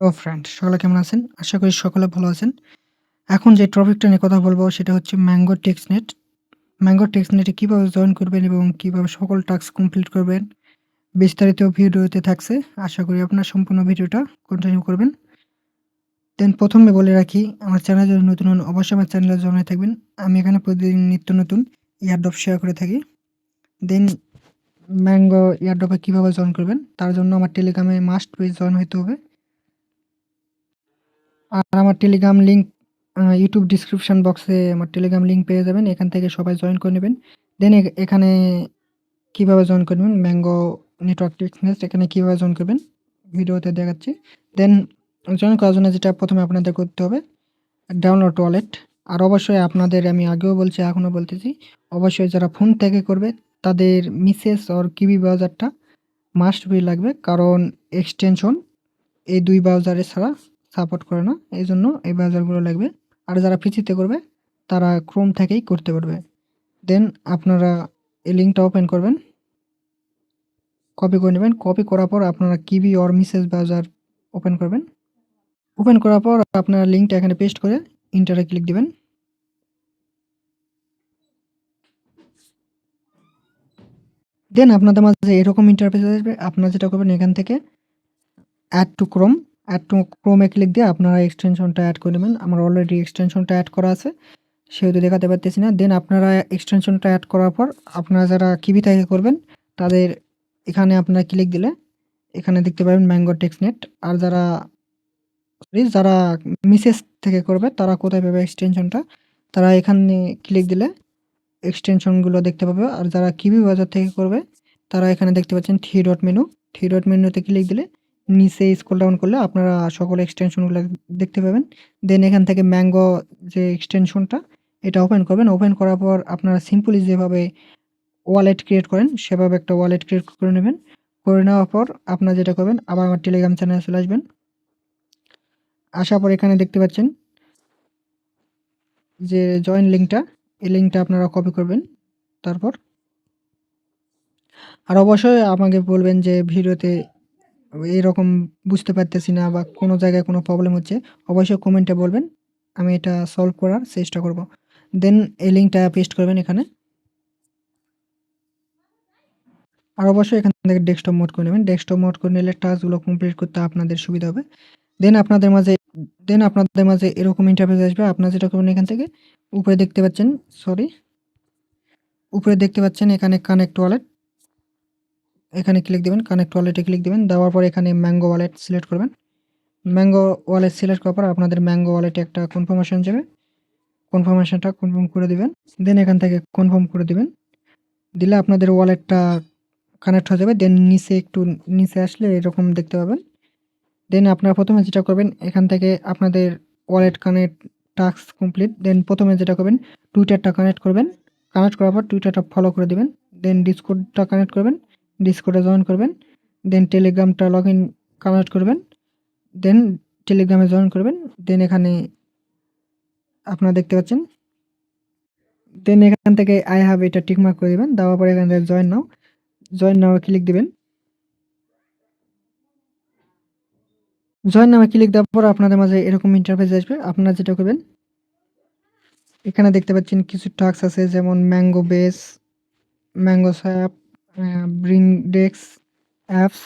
Hello friend, সকলে কেমন আছেন? আশা করি সকলে ভালো আছেন। এখন যে টপিকটা নিয়ে কথা বলব সেটা হচ্ছে ম্যাঙ্গো টেক্সটনেট। ম্যাঙ্গো টেক্সটনেটে কীভাবে জয়েন করবেন এবং কীভাবে সকল টাস্ক কমপ্লিট করবেন বিস্তারিত ভিডিওতে থাকছে। আশা করি আপনার সম্পূর্ণ ভিডিওটা কন্টিনিউ করবেন। দেন প্রথমে বলে রাখি আমার চ্যানেলে যদি নতুন হন অবশ্যই আমার চ্যানেলে জয়েন থাকবেন। আমি এখানে প্রতিদিন নিত্য নতুন এয়ারড্রপ শেয়ার করে থাকি। দেন ম্যাঙ্গো এয়ারড্রপে কীভাবে জয়েন করবেন তার জন্য আমার টেলিগ্রামে মাস্ট বি জয়েন হইতে হবে। আর আমার টেলিগ্রাম লিঙ্ক ইউটিউব ডিসক্রিপশন বক্সে আমার টেলিগ্রাম লিঙ্ক পেয়ে যাবেন। এখান থেকে সবাই জয়েন করে নেবেন। দেন এখানে কীভাবে জয়েন করবেন ম্যাঙ্গো নেটওয়ার্ক টেক্সটনেট এখানে কীভাবে জয়েন করবেন ভিডিওতে দেখাচ্ছি। দেন জয়েন করার জন্য যেটা প্রথমে আপনাদের করতে হবে ডাউনলোড ওয়ালেট। আর অবশ্যই আপনাদের, আমি আগেও বলছি, এখনও বলতেছি, অবশ্যই যারা ফোন থেকে করবে, তাদের মিসেস অর কিবি ব্রাউজারটা মাস্ট বি লাগবে। কারণ এক্সটেনশন এই দুই ব্রাউজারে ছাড়া সাপোর্ট করে না। এই জন্য এই ব্রাউজারগুলো লাগবে। আর যারা পিসিতে করবে তারা ক্রোম থেকেই করতে পারবে। দেন আপনারা এই লিঙ্কটা ওপেন করবেন। কপি করে নেবেন। কপি করার পর আপনারা Kiwi or Mises browser open করবেন। ওপেন করার পর আপনারা লিঙ্কটা এখানে পেস্ট করে ইন্টারে ক্লিক দিবেন। দেন আপনাদের মাঝে এরকম ইন্টারফেস আসবে। আপনারা যেটা করবেন এখান থেকে add to Chrome, add to ক্রোমে click দিয়ে আপনারা এক্সটেনশনটা অ্যাড করে নেবেন। আমার অলরেডি এক্সটেনশনটা অ্যাড করা আছে। সেহেতু দেখাতে পারতেছি না। দেন আপনারা এক্সটেনশনটা অ্যাড করার পর আপনারা যারা কিবি থেকে করবেন তাদের এখানে আপনারা ক্লিক দিলে এখানে দেখতে পাবেন ম্যাঙ্গো টেক্সটনেট। আর যারা যারা মিসেস থেকে করবে তারা কোথায় পাবে এক্সটেনশনটা তারা এখানে ক্লিক দিলে এক্সটেনশনগুলো দেখতে পাবে। আর যারা কিবি বাজার থেকে করবে তারা এখানে দেখতে পাচ্ছেন three dot menu, three dot মেনুতে ক্লিক দিলে নিচে স্ক্রল ডাউন করলে আপনারা সকল এক্সটেনশনগুলো দেখতে পাবেন। দেন এখান থেকে ম্যাঙ্গো যে এক্সটেনশনটা এটা ওপেন করবেন। ওপেন করার পর আপনারা সিম্পলি যেভাবে ওয়ালেট ক্রিয়েট করেন সেভাবে একটা ওয়ালেট ক্রিয়েট করে নেবেন। করে নেওয়ার পর আপনারা যেটা করবেন আবার আমার টেলিগ্রাম চ্যানেলে চলে আসবেন। আসার পর এখানে দেখতে পাচ্ছেন যে জয়েন লিঙ্কটা, এই লিঙ্কটা আপনারা কপি করবেন। তারপর আর অবশ্যই আমাকে বলবেন যে ভিডিওতে এরকম বুঝতে পারতেছি না বা কোনো জায়গায় কোনো প্রবলেম হচ্ছে, অবশ্যই কমেন্টে বলবেন। আমি এটা সলভ করার চেষ্টা করব। দেন এই লিঙ্কটা পেস্ট করবেন এখানে। আর অবশ্যই এখান থেকে ডেস্কটপ মোড করে নেবেন। ডেস্কটপ মোড করে নিলে টাস্কগুলো কমপ্লিট করতে আপনাদের সুবিধা হবে। দেন আপনাদের মাঝে দেন আপনাদের মাঝে এরকম ইন্টারফেস আসবে। আপনারা যেটা করবেন এখান থেকে, উপরে দেখতে পাচ্ছেন সরি উপরে দেখতে পাচ্ছেন এখানে কানেক্ট ওয়ালেট। এখানে ক্লিক দেবেন কানেক্ট ওয়ালেটে ক্লিক দেবেন, দেওয়ার পর এখানে ম্যাঙ্গো ওয়ালেট সিলেক্ট করবেন। ম্যাঙ্গো ওয়ালেট সিলেক্ট করার পর আপনাদের ম্যাঙ্গো ওয়ালেটে একটা কনফার্মেশন যাবে। কনফার্মেশনটা কনফার্ম করে দিবেন। দেন এখান থেকে কনফার্ম করে দিবেন। দিলে আপনাদের ওয়ালেটটা কানেক্ট হয়ে যাবে। দেন নিচে একটু নিচে আসলে এরকম দেখতে পাবেন। দেন আপনারা প্রথমে যেটা করবেন, এখান থেকে আপনাদের wallet connect task complete. Then প্রথমে যেটা করবেন টুইটারটা কানেক্ট করবেন। কানেক্ট করার পর টুইটারটা ফলো করে দিবেন। দেন ডিসকোডটা কানেক্ট করবেন। ডিসকর্ডে জয়েন করবেন। দেন টেলিগ্রামটা লগ ইন কানেক্ট করবেন। দেন টেলিগ্রামে জয়েন করবেন। দেন এখানে আপনারা দেখতে পাচ্ছেন। দেন এখান থেকে আই হ্যাভ এটা টিকমার্ক করে দিবেন। দেওয়ার পরে এখান থেকে join now, join now click দিবেন। জয়েন নামে ক্লিক দেওয়ার পর আপনাদের মাঝে এরকম ইন্টারফেস আসবে। আপনারা যেটা করবেন এখানে দেখতে পাচ্ছেন কিছু টাস্ক আছে যেমন mango base, mango sap, ব্রিনডেক্স apps,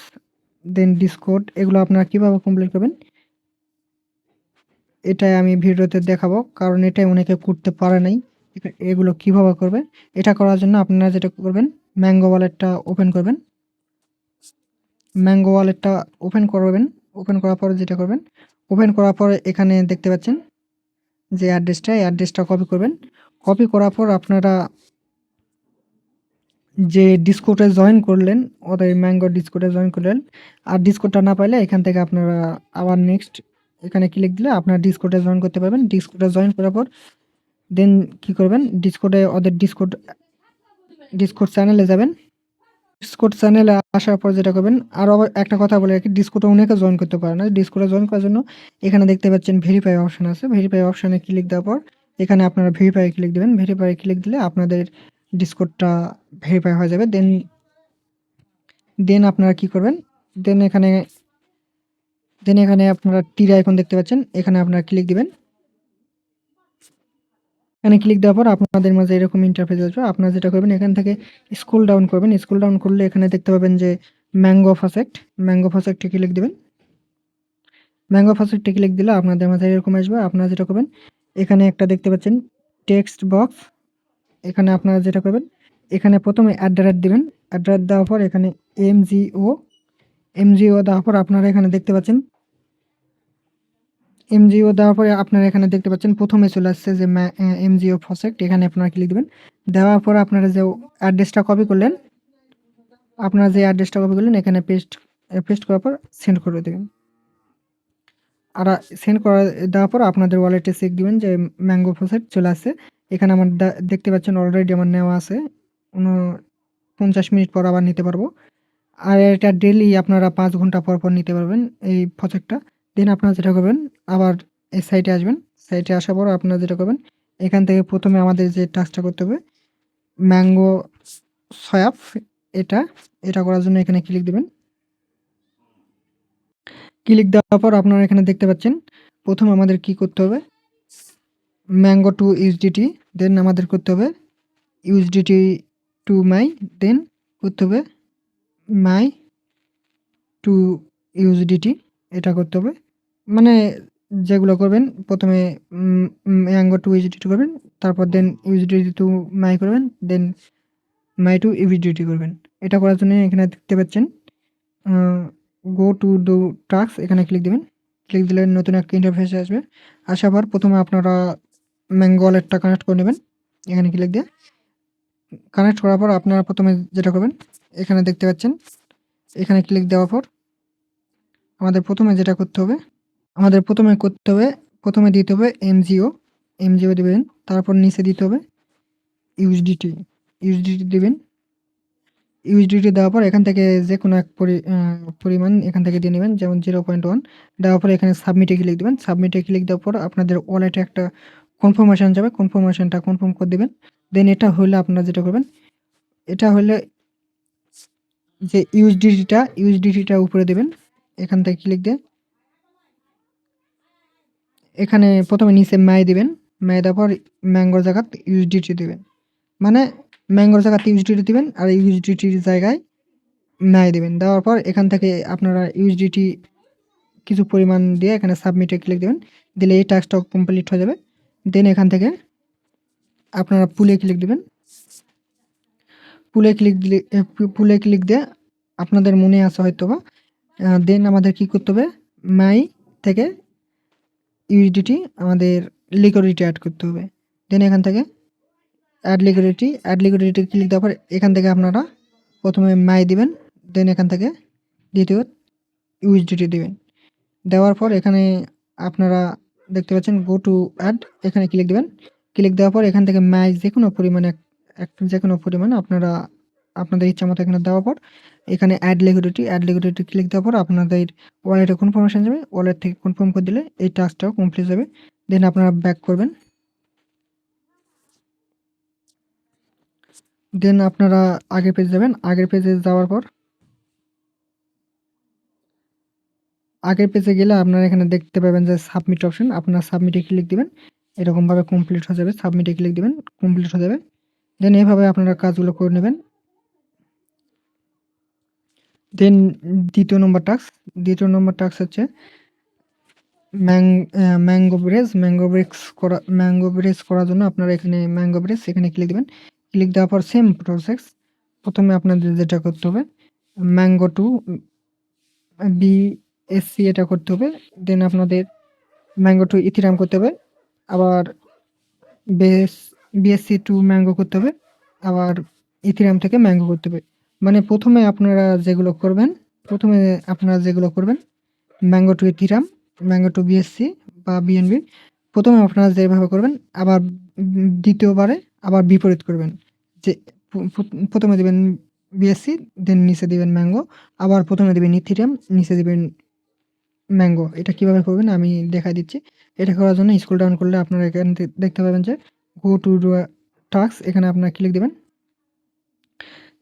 then Discord এগুলো আপনারা কীভাবে কমপ্লিট করবেন এটাই আমি ভিডিওতে দেখাবো। কারণ এটাই অনেকে করতে পারে নাই। এগুলো কীভাবে করবে? এটা করার জন্য আপনারা যেটা করবেন ম্যাঙ্গো ওয়ালেটটা ওপেন করবেন। ম্যাঙ্গো ওয়ালেটটা ওপেন করবেন। ওপেন করার পরে যেটা করবেন ওপেন করার পরে এখানে দেখতে পাচ্ছেন যে অ্যাড্রেসটা এই অ্যাড্রেসটা কপি করবেন। কপি করার পর আপনারা যে ডিসকর্ডে জয়েন করলেন ওদের ম্যাঙ্গো ডিসকর্ডে জয়েন করলেন। আর ডিসকর্ডটা না পাইলে এখান থেকে আপনারা আবার নেক্সট এখানে ক্লিক দিলে আপনারা ডিসকোটে জয়েন করতে পারবেন। ডিসকর্ডে জয়েন করার পর দেন কি করবেন ডিসকর্ডে ওদের ডিসকর্ড ডিসকর্ড চ্যানেলে যাবেন। ডিসকর্ড চ্যানেলে আসার পর যেটা করবেন আরও একটা কথা বলে রাখি ডিসকর্ডে অনেকে জয়েন করতে পারে না। ডিসকর্ডে জয়েন করার জন্য এখানে দেখতে পাচ্ছেন ভেরিফাই অপশান আছে। ভেরিফাই অপশানে ক্লিক দেওয়ার পর এখানে আপনারা ভেরিফাই ক্লিক দেবেন ভেরিফাই ক্লিক দিলে আপনাদের ডিসকর্ডটা ভেরিফাই হয়ে যাবে। দেন দেন আপনারা কি করবেন? দেন এখানে দেন এখানে আপনারা তীর আইকন দেখতে পাচ্ছেন। এখানে আপনারা ক্লিক দিবেন। এখানে ক্লিক দেওয়ার পর আপনাদের মাঝে এরকম ইন্টারফেস আসবে। আপনারা যেটা করবেন, এখান থেকে স্কুল ডাউন করবেন। স্কুল ডাউন করলে এখানে দেখতে পাবেন যে ম্যাঙ্গো ফাসেক্ট ম্যাঙ্গো ফাসেক্টে ক্লিক দিবেন। ম্যাঙ্গো ফাসেক্টে ক্লিক দিলে আপনাদের মাঝে এরকম আসবে। আপনারা যেটা করবেন, এখানে একটা দেখতে পাচ্ছেন টেক্সট বক্স এখানে আপনারা যেটা করবেন, এখানে প্রথমে অ্যাড্রেস দিবেন। অ্যাড্রেস দেওয়ার পর এখানে এমজিও এমজিও দেওয়ার পর আপনারা এখানে দেখতে পাচ্ছেন এম এমজিও দেওয়ার পরে আপনারা এখানে দেখতে পাচ্ছেন, প্রথমে চলে আসছে যে এমজিও ফসেক্ট এখানে আপনারা ক্লিক দেবেন। দেওয়ার পর আপনারা যে অ্যাড্রেসটা কপি করলেন, আপনারা যে অ্যাড্রেসটা কপি করলেন, এখানে পেস্ট পেস্ট করার পর সেন্ড করে দেবেন। আর সেন্ড করা, দেওয়ার পর আপনাদের ওয়ালেটে চেক দিবেন যে ম্যাঙ্গো ফসেট চলে আসছে। এখানে আমার দেখতে পাচ্ছেন অলরেডি আমার নেওয়া আছে। পঞ্চাশ মিনিট পর আবার নিতে পারব। আর এটা ডেলি আপনারা পাঁচ ঘণ্টা পর পর নিতে পারবেন এই প্রজেক্টটা দেন আপনারা যেটা করবেন, আবার এই সাইটে আসবেন। সাইটে আসার পর আপনারা যেটা করবেন, এখান থেকে প্রথমে আমাদের যে টাস্কটা করতে হবে ম্যাঙ্গো সয়াপ এটা এটা করার জন্য এখানে ক্লিক দেবেন। ক্লিক দেওয়ার পর আপনারা এখানে দেখতে পাচ্ছেন, প্রথম আমাদের কি করতে হবে? ম্যাঙ্গো টু ইউএসডিটি দেন আমাদের করতে হবে ইউএসডিটি টু মাই দেন করতে হবে মাই টু ইউএসডিটি এটা করতে হবে। মানে যেগুলো করবেন, প্রথমে ম্যাঙ্গো টু ইউএসডিটি করবেন, তারপর দেন ইউএসডিটি টু মাই করবেন দেন মাই টু ইউএসডিটি করবেন। এটা করার জন্য এখানে দেখতে পাচ্ছেন গো টু ডু টাস্ক এখানে ক্লিক দেবেন। ক্লিক দিলে নতুন একটা ইন্টারফেস আসবে। আসার পর প্রথমে আপনারা ম্যাঙ্গো ওয়ালেটটা কানেক্ট করে নেবেন। এখানে ক্লিক দিয়ে? কানেক্ট করার পর আপনারা প্রথমে যেটা করবেন, এখানে দেখতে পাচ্ছেন, এখানে ক্লিক দেওয়ার পর আমাদের প্রথমে যেটা করতে হবে, আমাদের প্রথমে করতে হবে, প্রথমে দিতে হবে এমজিও এমজিও দেবেন, তারপর নিচে দিতে হবে ইউএসডিটি ইউএসডিটি দেবেন। ইউএসডিটি দেওয়ার পর এখান থেকে যে কোনো এক পরি- পরিমাণ এখান থেকে দিয়ে নেবেন, যেমন জিরো পয়েন্ট ওয়ান দেওয়ার পর এখানে সাবমিটে ক্লিক দেবেন সাবমিটে ক্লিক দেওয়ার পর আপনাদের ওয়ালেটে একটা কনফার্মেশন যাবে কনফার্মেশনটা কনফার্ম করে দেবেন। দেন এটা হলে আপনারা যেটা করবেন, এটা হলে যে ইউএসডিটিটা ইউএসডিটিটা উপরে দেবেন, এখান থেকে ক্লিক দিয়ে। এখানে প্রথমে নিচে ম্যায় দিবেন ম্যায় দেওয়ার পর ম্যাঙ্গোর জায়গাত ইউএসডিটি দিবেন। মানে ম্যাঙ্গোর জায়গাতে ইউএসডিটি দিবেন আর ইউএসডিটির জায়গায় ম্যায় দিবেন। দেওয়ার পর এখান থেকে আপনারা ইউএসডিটি কিছু পরিমাণ দিয়ে এখানে সাবমিটে ক্লিক দেবেন। দিলে এই টাস্কটা কমপ্লিট হয়ে যাবে। দেন এখান থেকে আপনারা পুলে ক্লিক দিবেন। পুলে ক্লিক দিলে পুলে ক্লিক দিয়ে আপনাদের মনে আছে হয়তো বা দেন আমাদের কি করতে হবে? মাই থেকে ইউডিটি আমাদের লিকুইডিটি অ্যাড করতে হবে। দেন এখান থেকে add liquidity add liquidity click দেওয়ার পর এখান থেকে আপনারা প্রথমে মাই দিবেন দেন এখান থেকে দ্বিতীয় ইউএসডিটি দিবেন। দেওয়ার পর এখানে আপনারা দেখতে পাচ্ছেন গো টু অ্যাড এখানে ক্লিক দেবেন। ক্লিক দেওয়ার পর এখান থেকে ম্যাচ যে কোনো পরিমাণে যে কোনো পরিমাণ আপনারা, আপনাদের ইচ্ছা মতো এখানে দেওয়ার পর, এখানে add liquidity add liquidity click দেওয়ার পর আপনাদের ওয়ালেটে কনফার্মেশন যাবে। ওয়ালেট থেকে কনফার্ম করে দিলে এই টাস্কটাও কমপ্লিট যাবে। দেন আপনারা ব্যাক করবেন। দেন আপনারা আগের পেজ যাবেন। আগের পেজে যাওয়ার পর আগের পেজে গেলে আপনারা এখানে দেখতে পাবেন যে সাবমিট অপশন আপনারা সাবমিটে ক্লিক দিবেন, এরকমভাবে কমপ্লিট হয়ে যাবে সাবমিটে ক্লিক দিবেন কমপ্লিট হয়ে যাবে। দেন এভাবে আপনারা কাজগুলো করে নেবেন। দেন দ্বিতীয় নম্বর টাস্ক দ্বিতীয় নম্বর টাস্ক হচ্ছে ম্যাং ম্যাঙ্গো ব্রেজ ম্যাঙ্গো ব্রেক্স করা ম্যাঙ্গো ব্রেজ করার জন্য আপনারা এখানে ম্যাঙ্গো ব্রেজ এখানে ক্লিক দেবেন। ক্লিক দেওয়ার পর সেম প্রসেস প্রথমে আপনাদের যেটা করতে হবে ম্যাঙ্গো টু বিএসসি এটা করতে হবে দেন আপনাদের ম্যাঙ্গো টু ইথিরাম করতে হবে, আবার বেস বিএসসি টু ম্যাঙ্গো করতে হবে, আবার ইথিরাম থেকে ম্যাঙ্গো করতে হবে। মানে প্রথমে আপনারা যেগুলো করবেন, প্রথমে আপনারা যেগুলো করবেন mango to Ethereum mango to BSC বা বিএনবি প্রথমে আপনারা যেভাবে করবেন, আবার দ্বিতীয়বারে আবার বিপরীত করবেন। যে প্রথমে দেবেন বিএসসি দেন নিচে দিবেন ম্যাঙ্গো আবার প্রথমে দেবেন ইথিরাম নিচে দিবেন ম্যাঙ্গো এটা কীভাবে করবেন আমি দেখাই দিচ্ছি এটা করার জন্য স্কুল ডাউন করলে আপনারা এখান থেকে দেখতে পাবেন যে গো টু টাস্ক এখানে আপনারা ক্লিক দেবেন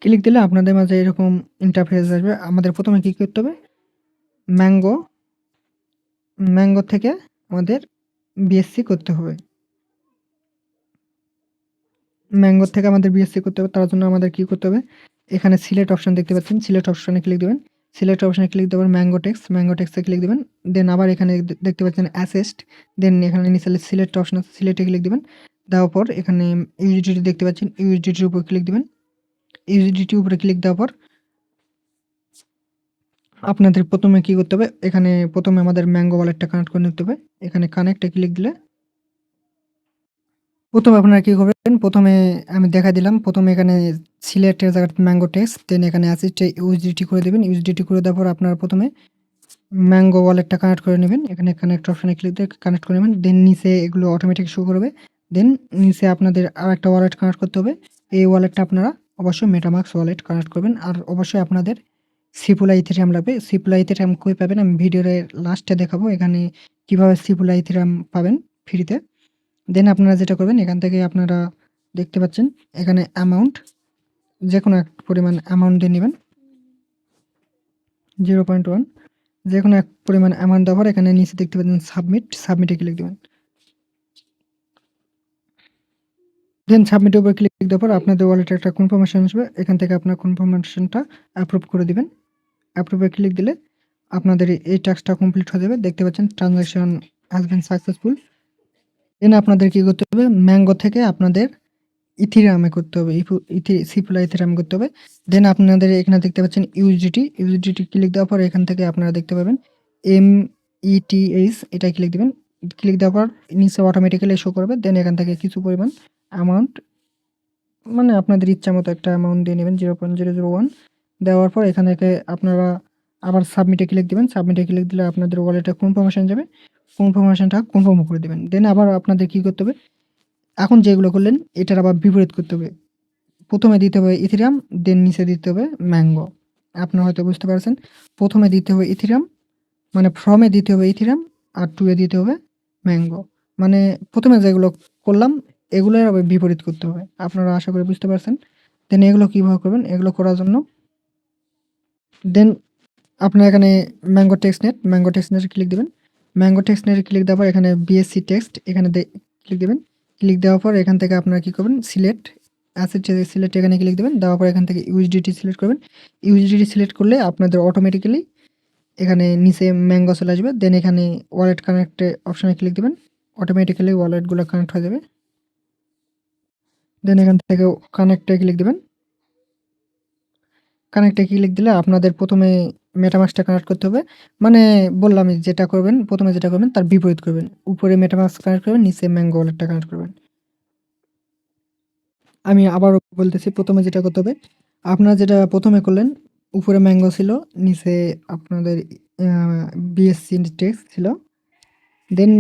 ক্লিক দিলে আপনাদের মাঝে এরকম ইন্টারফেস আসবে আমাদের প্রথমে কী করতে হবে ম্যাঙ্গো ম্যাঙ্গো থেকে আমাদের বিএসসি করতে হবে। ম্যাঙ্গো থেকে আমাদের বিএসসি করতে হবে। তার জন্য আমাদের কি করতে হবে? এখানে সিলেট অপশন দেখতে পাচ্ছেন। সিলেট অপশনে ক্লিক দিবেন। সিলেক্ট অপশনে ক্লিক দেওয়ার ম্যাঙ্গো টেক্সট, ম্যাঙ্গো টেক্সটে ক্লিক দেবেন দেন আবার এখানে দেখতে পাচ্ছেন অ্যাসেস্ট। দেন এখানে নিচে সিলেক্ট অপশন আছে, সিলেক্টে ক্লিক দেবেন দেওয়ার পর এখানে ইউএসডিটি দেখতে পাচ্ছেন। ইউএসডিটির উপর ক্লিক দিবেন। ইউএসডিটির উপরে ক্লিক দেওয়ার পর আপনাদের ১ম এ কি করতে হবে? এখানে প্রথমে আমাদের ম্যাঙ্গো ওয়ালেটটা কানেক্ট করে নিতে হবে। এখানে কানেক্টে ক্লিক দিলে ১ম এ আপনারা কি করবেন? প্রথমে আমি দেখা দিলাম। প্রথমে এখানে সিলেক্টের জায়গাতে ম্যাঙ্গো টেক্সট, দেন এখানে অ্যাসেস্টে ইউএসডিটি করে দিবেন। ইউএসডিটি করে দেওয়ার পর আপনারা প্রথমে ম্যাঙ্গো ওয়ালেটটা কানেক্ট করে নেবেন এখানে কানেক্ট অপশনে ক্লিক দিয়ে কানেক্ট করে নেবেন দেন নিচে এগুলো অটোমেটিক শো করবে। দেন নিচে আপনাদের আর একটা ওয়ালেট কানেক্ট করতে হবে। এই ওয়ালেটটা আপনারা অবশ্যই মেটামাস্ক ওয়ালেট কানেক্ট করবেন। আর অবশ্যই আপনাদের সিপুলা ইথেরিয়াম লাগবে। সিপুলা ইথেরিয়াম কই পাবেন? আমি ভিডিওর লাস্টে দেখাবো এখানে কীভাবে সিপুলা ইথেরিয়াম পাবেন ফ্রিতে। দেন আপনারা যেটা করবেন এখান থেকে আপনারা দেখতে পাচ্ছেন এখানে অ্যামাউন্ট যেকোনো এক পরিমাণ অ্যামাউন্ট দিয়ে নিবেন। 0.1 যেকোনো এক পরিমাণ অ্যামাউন্ট দেওয়ার এখানে নিচে দেখতে পাচ্ছেন সাবমিট, সাবমিটে ক্লিক দেবেন দেন সাবমিটের উপর ক্লিক দেওয়ার পর আপনাদের ওয়ালেটে একটা কনফার্মেশন আসবে। এখান থেকে আপনার কনফার্মেশনটা অ্যাপ্রুভ করে দিবেন। অ্যাপ্রুভে ক্লিক দিলে আপনাদের এই টাস্কটা কমপ্লিট হয়ে যাবে। দেখতে পাচ্ছেন transaction has been successful. Then আপনাদের কি করতে হবে? ম্যাঙ্গো থেকে আপনাদের ইথেরিয়ামে করতে হবে। ইথি সিপুলা ইথেরিয়াম করতে হবে। দেন আপনাদের এখানে দেখতে পাচ্ছেন ইউএসডিটি, ইউএসডিটি ক্লিক দেওয়ার পর এখান থেকে আপনারা দেখতে পাবেন এমইটিএইচ এটায় ক্লিক দিবেন। ক্লিক দেওয়ার পর নিচে অটোমেটিক্যালি শো করবে। দেন এখান থেকে কিছু পরিমাণ অ্যামাউন্ট মানে আপনাদের ইচ্ছা মতো একটা অ্যামাউন্ট দিয়ে নিবেন 0.001 দেওয়ার পর এখান থেকে আপনারা আবার সাবমিটে ক্লিক দিবেন। সাবমিটে ক্লিক দিলে আপনাদের ওয়ালেটে কনফার্মেশন যাবে। কনফার্মেশনটা কনফার্ম করে দেবেন দেন আবার আপনাদের কী করতে হবে? এখন যেগুলো করলেন এটার আবার বিপরীত করতে হবে। প্রথমে দিতে হবে ইথিরাম দেন নিচে দিতে হবে ম্যাঙ্গো। আপনারা হয়তো বুঝতে পারছেন। প্রথমে দিতে হবে ইথিরাম মানে ফ্রম দিতে হবে ইথিরাম আর টু এ দিতে হবে ম্যাঙ্গো। মানে প্রথমে যেগুলো করলাম এগুলোর আবার বিপরীত করতে হবে। আপনারা আশা করি বুঝতে পারছেন। দেন এগুলো কীভাবে করবেন? এগুলো করার জন্য দেন আপনারা এখানে ম্যাঙ্গো টেক্সটনেট, ম্যাঙ্গো টেক্সটনেটে ক্লিক দিবেন। ম্যাঙ্গো টেক্সটনেটে ক্লিক দেওয়ার পর এখানে বিএসসি টেক্সট, এখানে ক্লিক দেবেন ক্লিক দেওয়ার পর এখান থেকে আপনারা কী করবেন? সিলেক্ট অ্যাসেট সিলেক্ট এখানে ক্লিক দিবেন। দেওয়ার পর এখান থেকে ইউএসডিটি সিলেক্ট করবেন। ইউএসডিটি সিলেক্ট করলে আপনাদের অটোমেটিক্যালি এখানে নিচে ম্যাঙ্গো চলে আসবে। দেন এখানে ওয়ালেট কানেক্টে অপশানে ক্লিক দেবেন অটোমেটিক্যালি ওয়ালেটগুলো কানেক্ট হয়ে যাবে। দেন এখান থেকে কানেক্টে ক্লিক দেবেন কানেক্টে ক্লিক দিলে আপনাদের ১ম এ মেটামাস্কটা কানেক্ট করতে হবে। মানে বললামই যেটা করবেন প্রথমে যেটা করবেন তার বিপরীত করবেন। উপরে মেটামাস্ক কানেক্ট করবেন, নিচে ম্যাঙ্গো ওয়ালেটটা কানেক্ট করবেন। আমি আবারও বলতেছি প্রথমে যেটা করতে হবে, আপনারা যেটা প্রথমে করলেন উপরে ম্যাঙ্গো ছিল, নিচে আপনাদের বিএসসি টেক্সট ছিল। দেন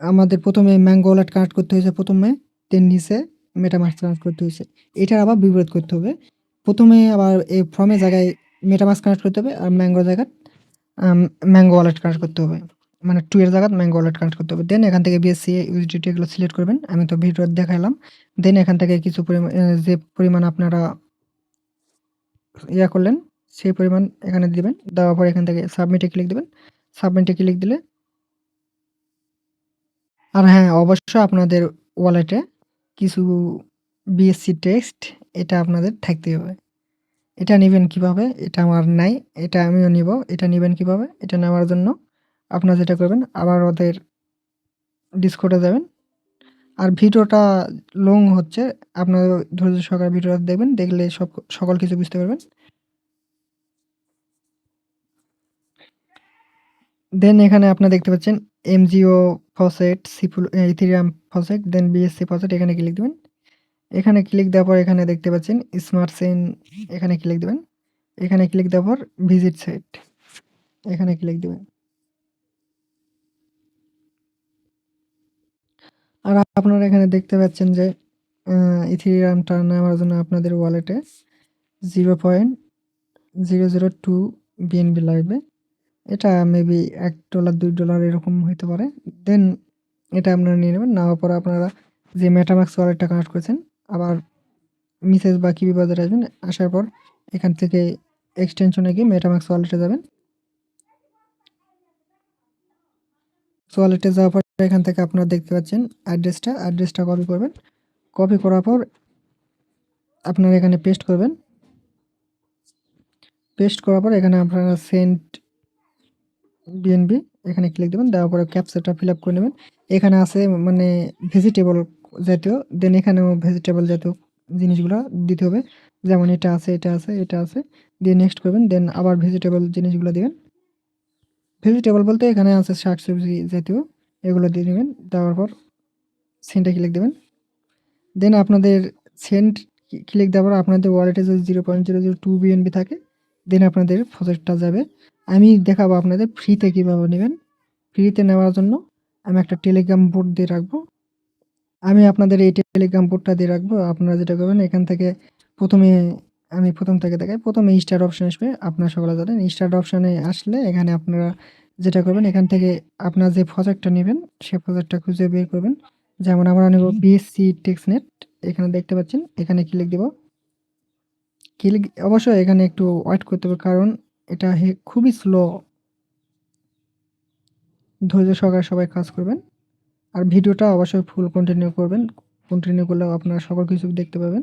আমাদের প্রথমে ম্যাঙ্গো ওয়ালেট কানেক্ট করতে হয়েছে প্রথমে দেন নিচে মেটামাস্ক কানেক্ট করতে হয়েছে। এটার আবার বিপরীত করতে হবে। প্রথমে আবার এই ফ্রম এর জায়গায় মেটামাস্ক কানেক্ট করতে হবে আর ম্যাঙ্গোর জায়গায় ম্যাঙ্গো ওয়ালেট কানেক্ট করতে হবে। মানে টু এর জায়গায় ম্যাঙ্গো ওয়ালেট কানেক্ট করতে হবে। দেন এখান থেকে বিএসসি, ইউএসডিটি এগুলো সিলেক্ট করবেন। আমি তো ভিডিও দেখাইলাম। দেন এখান থেকে কিছু পরিমাণ যে পরিমাণ আপনারা ইয়া করলেন সেই পরিমাণ এখানে দিবেন। দেওয়ার পর এখান থেকে সাবমিটে ক্লিক দিবেন। সাবমিটে ক্লিক দিলে আর হ্যাঁ, অবশ্যই আপনাদের ওয়ালেটে কিছু বিএসসি টেক্সট এটা আপনাদের থাকতেই হবে। এটা নেবেন কীভাবে? এটা আমার নাই। এটা আমিও নিব। এটা নেবেন কীভাবে? এটা নেওয়ার জন্য আপনারা যেটা করবেন আবার ওদের ডিসকর্ডে যাবেন। আর ভিডিওটা লং হচ্ছে। আপনারা ধৈর্য সহকারে ভিডিওটা দেখবেন। দেখলে সব সকল কিছু বুঝতে পারবেন। দেন এখানে আপনারা দেখতে পাচ্ছেন MGO faucet, Sipul Ethereum faucet, then BSC faucet এখানে ক্লিক দিবেন। এখানে ক্লিক দেওয়ার পর এখানে দেখতে পাচ্ছেন স্মার্ট সেন এখানে ক্লিক দিবেন। এখানে ক্লিক দেওয়ার পর ভিজিট সাইট এখানে ক্লিক দিবেন। আর আপনারা এখানে দেখতে পাচ্ছেন যে ইথেরিয়ামটা নেওয়ার জন্য আপনাদের ওয়ালেটে 0.002 বিএনবি লাগবে। এটা মেবি $1 $2 এরকম হইতে পারে। দেন এটা আপনারা নিয়ে নেবেন। নেওয়ার পর আপনারা যে মেটামাস্ক ওয়ালেটটা কানেক্ট করেছেন আবার মেসেজ বা কিবি বাজারে আসবেন। আসার পর এখান থেকে এক্সটেনশনে গিয়ে মেটামাস্ক ওয়ালেটে যাবেন। ওয়ালেটে যাওয়ার পর এখান থেকে আপনারা দেখতে পাচ্ছেন অ্যাড্রেসটা অ্যাড্রেসটা কপি করবেন কপি করার পর আপনারা এখানে পেস্ট করবেন পেস্ট করার পর এখানে আপনারা সেন্ট বিএনবি এখানে ক্লিক দেবেন, দেওয়ার পরে ক্যাপচারটা ফিল আপ করে নেবেন এখানে আছে মানে ভেজিটেবল জাতীয় দেন এখানেও ভেজিটেবল জাতীয় জিনিসগুলো দিতে হবে। যেমন এটা আছে এটা আছে এটা আছে, দিয়ে নেক্সট করবেন দেন আবার ভেজিটেবল জিনিসগুলো দেবেন। ভেজিটেবল বলতে এখানে আছে শাক সবজি জাতীয়, এগুলো দিয়ে নেবেন দেওয়ার পর সেন্টে ক্লিক দেবেন। দেন আপনাদের সেন্ট ক্লিক দেওয়ার আপনাদের ওয়ালেটে যদি zero point zero zero two BNB থাকে দেন আপনাদের প্রজেক্টটা যাবে। আমি দেখাবো আপনাদের ফ্রিতে কীভাবে নেবেন। ফ্রিতে নেওয়ার জন্য আমি একটা টেলিগ্রাম বোর্ড দিয়ে রাখব। আমি আপনাদের এই টেলিগ্রাম বোর্ডটা দিয়ে রাখব। আপনারা যেটা করবেন, এখান থেকে প্রথমে আমি প্রথম থেকে দেখাই, প্রথমে স্টার্ট অপশন আসবে, আপনারা সকলে জানেন স্টার্ট অপশানে আসলে এখানে আপনারা যেটা করবেন, এখান থেকে আপনার যে প্রজেক্টটা নেবেন, সে প্রজেক্টটা খুঁজে বের করবেন। যেমন আমরা নেব বিএসসি টেক্সনেট এখানে দেখতে পাচ্ছেন, এখানে ক্লিক দেব। ক্লিক অবশ্যই এখানে একটু ওয়েট করতে হবে, কারণ এটা খুবই স্লো ধৈর্য সহকারে সবাই কাজ করবেন। আর ভিডিওটা অবশ্যই ফুল কন্টিনিউ করবেন। কন্টিনিউ করলে আপনারা সকল কিছু দেখতে পাবেন।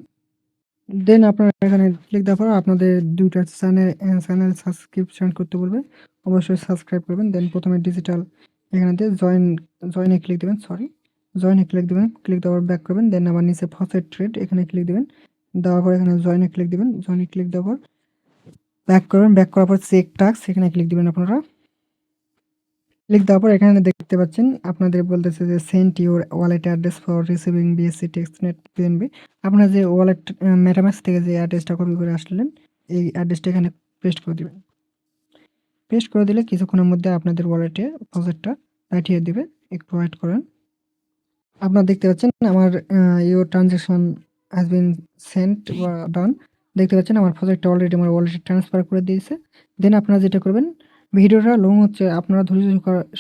দেন আপনারা এখানে ক্লিক দেওয়ার পর আপনাদের দুইটা চ্যানেল চ্যানেল সাবস্ক্রিপশন করতে বলবে। অবশ্যই সাবস্ক্রাইব করবেন। দেন প্রথমে ডিজিটাল এখানে দিয়ে জয়েন জয়েনে ক্লিক দেবেন সরি জয়েনে ক্লিক দেবেন ক্লিক দেওয়ার ব্যাক করবেন। দেন আবার নিচে ফসেট ট্রেড এখানে ক্লিক দেবেন। দেওয়ার পর এখানে জয়েনে ক্লিক দেবেন। জয়েনে ক্লিক দেওয়ার পর ব্যাক করবেন। ব্যাক করার পর চেক টাক্স এখানে ক্লিক দেবেন আপনারা। ক্লিক দেওয়ার পর এখানে দেখতে পাচ্ছেন, আপনাদের বলতেছে যে sent your wallet address for receiving BSC testnet PNB আপনার যে ওয়ালেট মেটামাক্স থেকে যে অ্যাড্রেসটা কপি করে আসলেন, এই অ্যাড্রেসটা এখানে পেস্ট করে দেবেন। পেস্ট করে দিলে কিছুক্ষণের মধ্যে আপনাদের ওয়ালেটে প্রজেক্টটা পাঠিয়ে দেবে, একটু ওয়েট করেন। আপনারা দেখতে পাচ্ছেন, আমার your transaction has been sent বা ডান দেখতে পাচ্ছেন, আমার প্রজেক্টটা অলরেডি আমার ওয়ালেটে ট্রান্সফার করে দিয়েছে। দেন আপনারা যেটা করবেন ভিডিওটা লং হচ্ছে, আপনারা ধৈর্য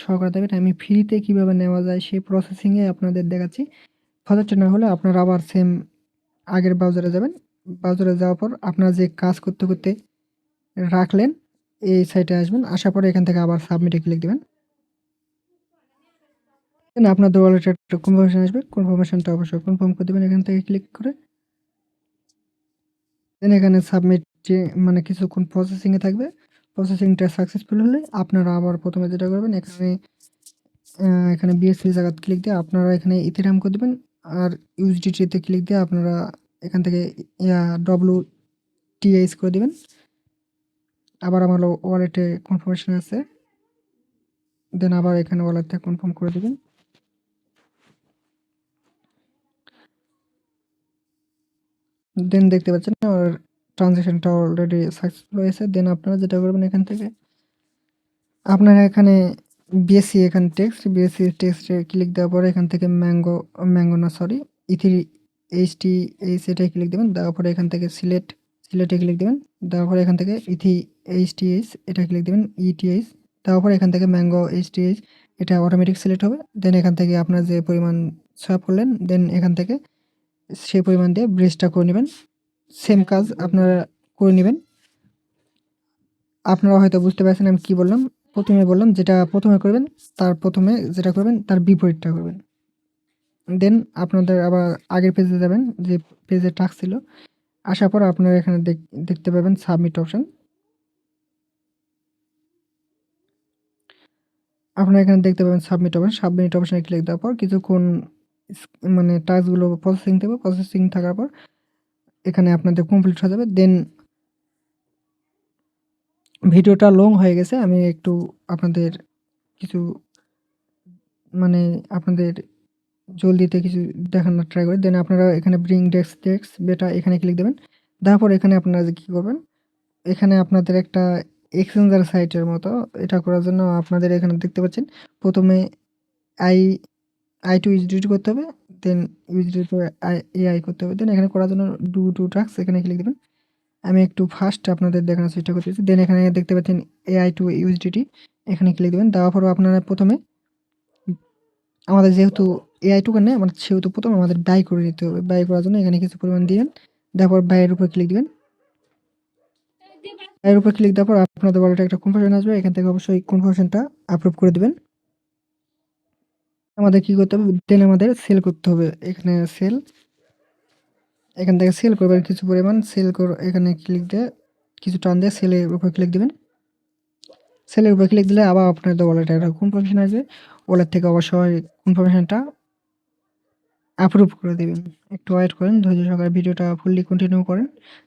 সহকারে দেবেন আমি ফ্রিতে কীভাবে নেওয়া যায় সেই প্রসেসিংয়ে আপনাদের দেখাচ্ছি। প্রজেক্টটা না হলে আপনারা আবার সেম আগের ব্রাউজারে যাবেন। ব্রাউজারে যাওয়ার পর আপনারা যে কাজ করতে করতে রাখলেন, এই সাইটে আসবেন, আসার পরে এখান থেকে আবার সাবমিটে ক্লিক দেবেন। আপনাদের ওয়ালেটে একটা কনফার্মেশন আসবে কনফার্মেশনটা অবশ্যই কনফার্ম করে দেবেন এখান থেকে ক্লিক করে। দেন এখানে সাবমিট মানে কিছুক্ষণ প্রসেসিংয়ে থাকবে। প্রসেসিংটা সাকসেসফুল হলে আপনারা আবার প্রথমে যেটা করবেন, এখানে এখানে বিএসসি জায়গা ক্লিক দিয়ে আপনারা এখানে ইথেরাম করে দেবেন আর ইউজডিটিতে ক্লিক দিয়ে আপনারা এখান থেকে ডব্লু টিএইচ করে দেবেন। আবার আমার ওয়ালেটে কনফার্মেশন আছে। দেন আবার এখানে ওয়ালেটটা কনফার্ম করে দেবেন। দেন দেখতে পাচ্ছেন, আমার ট্রানজ্যাকশনটা অলরেডি সাকসেসফুল হয়েছে দেন আপনারা যেটা করবেন এখান থেকে, আপনারা এখানে বিএসসি এখান টেক্সট বিএসসি টেক্সটে ক্লিক দেওয়ার পরে এখান থেকে ম্যাঙ্গো ম্যাঙ্গো না sorry eth H T H এটাই ক্লিক দেবেন, দেওয়ার পরে এখান থেকে সিলেট সিলেটে ক্লিক দেবেন, দেওয়ার পরে এখান থেকে ইথি এইচ টি এইচ এটা ক্লিক দেবেন ইটিএইচ দেওয়ার পরে এখান থেকে ম্যাঙ্গো এইচ টি এইচ এটা অটোমেটিক সিলেক্ট হবে দেন এখান থেকে আপনার যে পরিমাণ সোয়াপ করলেন দেন এখান থেকে সেই পরিমাণ দিয়ে ব্রিজটা করে নেবেন সেম কাজ আপনারা করে নেবেন। আপনারা হয়তো বুঝতে পারছেন আমি কি বললাম। প্রথমে বললাম যেটা প্রথমে করবেন, তার প্রথমে যেটা করবেন, তার বিপরীতটা করবেন। দেন আপনাদের আবার আগের পেজে যাবেন, যে পেজে টাক ছিল। আসার পর আপনারা এখানে দেখতে পাবেন সাবমিট অপশান আপনারা এখানে দেখতে পাবেন সাবমিট অপশন সাবমিট অপশানে ক্লিক দেওয়ার পর কিছুক্ষণ মানে টাস্কগুলো প্রসেসিং থাকবে। প্রসেসিং থাকার পর এখানে আপনাদের কমপ্লিট হয়ে যাবে। দেন ভিডিওটা লং হয়ে গেছে। আমি একটু আপনাদের কিছু মানে আপনাদের জলদিতে কিছু দেখানোর ট্রাই করি। দেন আপনারা এখানে ব্রিং ডেস্ক ডেস্ক বেটা এখানে ক্লিক দেবেন। তারপর এখানে আপনারা কী করবেন, এখানে আপনাদের একটা এক্সচেঞ্জার সাইটের মতো এটা করার জন্য আপনাদের এখানে দেখতে পাচ্ছেন। প্রথমে আই আই টু ইউজিডিটি করতে হবে। দেন আই এআই করতে হবে। দেন এখানে করার জন্য ডু টু ট্রাক্স এখানে ক্লিক দেবেন। আমি একটু ফার্স্ট আপনাদের দেখানোর চেষ্টা করতেছি। দেন এখানে দেখতে পাচ্ছেন এআই টু ইউজিডিটি এখানে ক্লিক দেবেন। দেওয়ার পর আপনারা প্রথমে আমাদের যেহেতু এআই টু নেই, আমাদের সেহেতু প্রথমে আমাদের বাই করে দিতে হবে। বাই করার জন্য এখানে কিছু পরিমাণ দিবেন তারপর বাইয়ের উপর ক্লিক দিবেন। এর উপর ক্লিক দেওয়ার পর আপনাদের ওয়ালেটে একটা কনফার্মেশন আসবে। এখান থেকে অবশ্যই কনফার্মেশনটা আপ্রুভ করে দেবেন। আমাদের কি করতে হবে? দেন আমাদের সেল করতে হবে। এখানে সেল এখান থেকে সেল করবেন কিছু পরিমাণ। সেল কর, এখানে ক্লিক দিয়ে কিছু টান দিয়ে সেলের উপর ক্লিক দিবেন। সেলের উপর ক্লিক দিলে আবার আপনাদের ওয়ালেটে একটা কনফার্মেশন আসবে। ওয়ালেট থেকে অবশ্যই কনফার্মেশনটা অ্যাপ্রুভ করে দেবেন। একটু ওয়েট করেন, ধৈর্য সহকারে ভিডিওটা ফুললি কন্টিনিউ করেন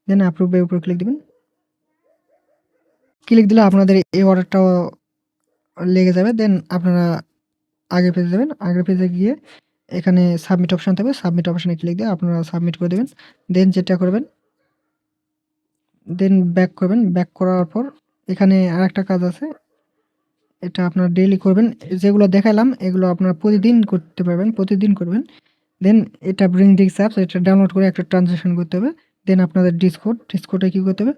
দেন অ্যাপ্রুভের উপর ক্লিক দিবেন। ক্লিক দিলে আপনাদের এই অর্ডারটাও লেগে যাবে দেন আপনারা আগের পেজে যাবেন আগের পেজে গিয়ে এখানে সাবমিট অপশান থাকবে সাবমিট অপশানে ক্লিক দিয়ে আপনারা সাবমিট করে দেবেন। দেন যেটা করবেন দেন ব্যাক করবেন। ব্যাক করার পর এখানে আর একটা কাজ আছে, এটা আপনারা ডেইলি করবেন। যেগুলো দেখালাম, এগুলো আপনারা প্রতিদিন করতে পারবেন, প্রতিদিন করবেন। দেন এটা ব্রিং ডিক্স অ্যাপস এটা ডাউনলোড করে একটা ট্রানজ্যাকশন করতে হবে। দেন আপনাদের ডিসকোড ডিসকোডে কী করতে হবে?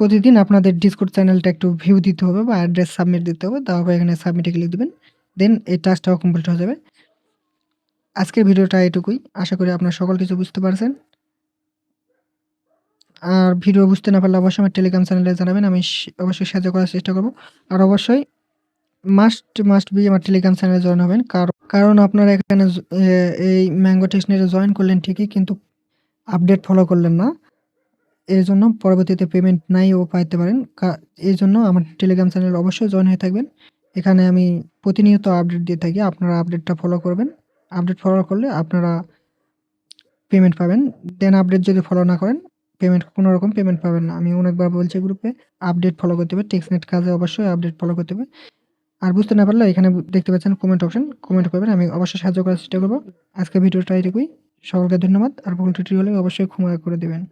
প্রতিদিন আপনাদের ডিসকোড চ্যানেলটা একটু ভিউ দিতে হবে বা অ্যাড্রেস সাবমিট দিতে হবে তারপর এখানে সাবমিটে ক্লিক দেবেন। দেন এই টাস্কটাও কমপ্লিট হয়ে যাবে। আজকের ভিডিওটা এটুকুই। আশা করি আপনারা সকল কিছু বুঝতে পারছেন। আর ভিডিও বুঝতে না পারলে অবশ্যই আমার টেলিগ্রাম চ্যানেলে জানাবেন। আমি অবশ্যই সাহায্য করার চেষ্টা করব। আর অবশ্যই মাস্ট মাস্ট বি আমার টেলিগ্রাম চ্যানেলে জয়েন হবেন। কারণ কারণ আপনারা এখানে এই ম্যাঙ্গো টেকনিকে জয়েন করলেন ঠিকই, কিন্তু আপডেট ফলো করলেন না। এর জন্য পরবর্তীতে পেমেন্ট নাইও পাইতে পারেন। এই জন্য আমার টেলিগ্রাম চ্যানেল অবশ্যই জয়েন হয়ে থাকবেন। এখানে আমি প্রতিনিয়ত আপডেট দিয়ে থাকি। আপনারা আপডেটটা ফলো করবেন। আপডেট ফলো করলে আপনারা পেমেন্ট পাবেন। দেন আপডেট যদি ফলো না করেন পেমেন্ট কোনো রকম পেমেন্ট পাবেন না। আমি অনেকবার বলছি গ্রুপে আপডেট ফলো করতে হবে। টেক্সনেট কাজে অবশ্যই আপডেট ফলো করতে হবে। আর বুঝতে না পারলে এখানে দেখতে পাচ্ছেন কমেন্ট অপশন কমেন্ট করবেন, আমি অবশ্যই সাহায্য করার চেষ্টা করব। আজকে ভিডিওটা এটুকুই। সকলকে ধন্যবাদ। আর ভুল ত্রুটি হলে অবশ্যই ক্ষমা করে দেবেন।